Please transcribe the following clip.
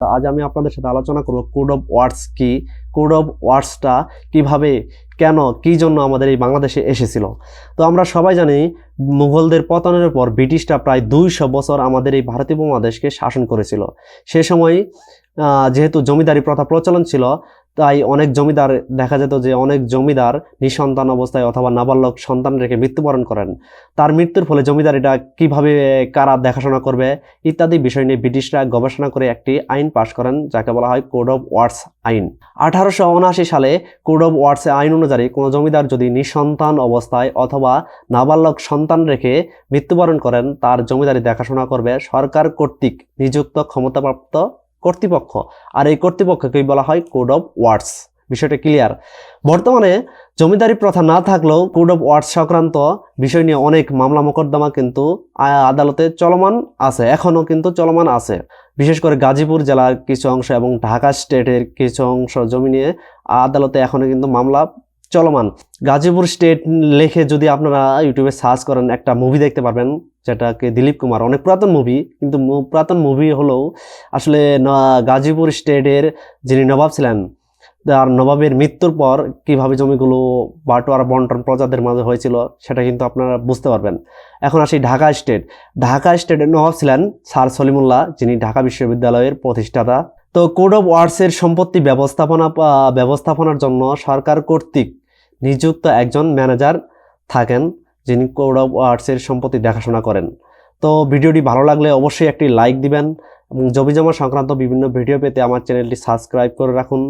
আজ আমি আপনাদের সাথে আলোচনা করব কোড অফ ওয়ার্ডস কি? কোড অফ ওয়ার্ডসটা কীভাবে, কেন, কি জন্য আমাদের এই বাংলাদেশে এসেছিল? তো আমরা সবাই জানি, মুঘলদের পতনের পর ব্রিটিশরা প্রায় দুইশো বছর আমাদের এই ভারতীয় উপমহাদেশকে শাসন করেছিল। সে সময় যেহেতু জমিদারি প্রথা প্রচলন ছিল তাই অনেক জমিদার দেখা যেত যে অনেক জমিদার নিঃসন্তান অবস্থায় অথবা নাবালক সন্তান রেখে মৃত্যুবরণ করেন। তার মৃত্যুর ফলে জমিদার এটা কীভাবে, কারা দেখাশোনা করবে ইত্যাদি বিষয় নিয়ে ব্রিটিশরা গবেষণা করে একটি আইন পাশ করেন, যাকে বলা হয় কোড অফ ওয়ার্ডস আইন। আঠারোশো উনআশি সালে কোড অফ ওয়ার্ডস আইন অনুযায়ী কোনো জমিদার যদি নিঃসন্তান অবস্থায় অথবা নাবালক সন্তান রেখে মৃত্যুবরণ করেন, তার জমিদারি দেখাশোনা করবে সরকার কর্তৃক নিযুক্ত ক্ষমতাপ্রাপ্ত কর্তৃপক্ষ। আর এই কর্তৃপক্ষকেই বলা হয় কোড অফ ওয়ার্ডস বিষয়টা ক্লিয়ার বর্তমানে জমিদারি প্রথা না থাকলেও কোড অফ ওয়ার্ডস সংক্রান্ত বিষয় নিয়ে অনেক মামলা মোকদ্দমা কিন্তু আদালতে চলমান আছে। এখনও কিন্তু চলমান আছে। বিশেষ করে গাজীপুর জেলার কিছু অংশ এবং ঢাকা স্টেটের কিছু অংশ জমি নিয়ে আদালতে এখনও কিন্তু মামলা চলমান। গাজীপুর স্টেট লেখে যদি আপনারা ইউটিউবে সার্চ করেন, একটা মুভি দেখতে পারবেন, যেটাকে দিলীপ কুমার, অনেক পুরাতন মুভি কিন্তু পুরাতন মুভি হলেও আসলে গাজীপুর স্টেটের যিনি নবাব ছিলেন আর নবাবের মৃত্যুর পর কীভাবে জমিগুলো বাটোয়ারা বন্টন প্রজাদের মাঝে হয়েছিল, সেটা কিন্তু আপনারা বুঝতে পারবেন। এখন আসি ঢাকা স্টেট। ঢাকা স্টেটের নবাব ছিলেন স্যার সলিমুল্লাহ, যিনি ঢাকা বিশ্ববিদ্যালয়ের প্রতিষ্ঠাতা। তো কোড অফ ওয়ার্ডসের সম্পত্তি ব্যবস্থাপনা ব্যবস্থাপনার জন্য সরকার কর্তৃক নিযুক্ত একজন ম্যানেজার থাকেন যিনি কোড অফ ওয়ার্ডসের সম্পত্তি দেখাশোনা করেন। তো ভিডিওটি ভালো লাগলে অবশ্যই একটি লাইক দিবেন এবং জমিজমা সংক্রান্ত বিভিন্ন ভিডিও পেতে আমার চ্যানেলটি সাবস্ক্রাইব করে রাখুন।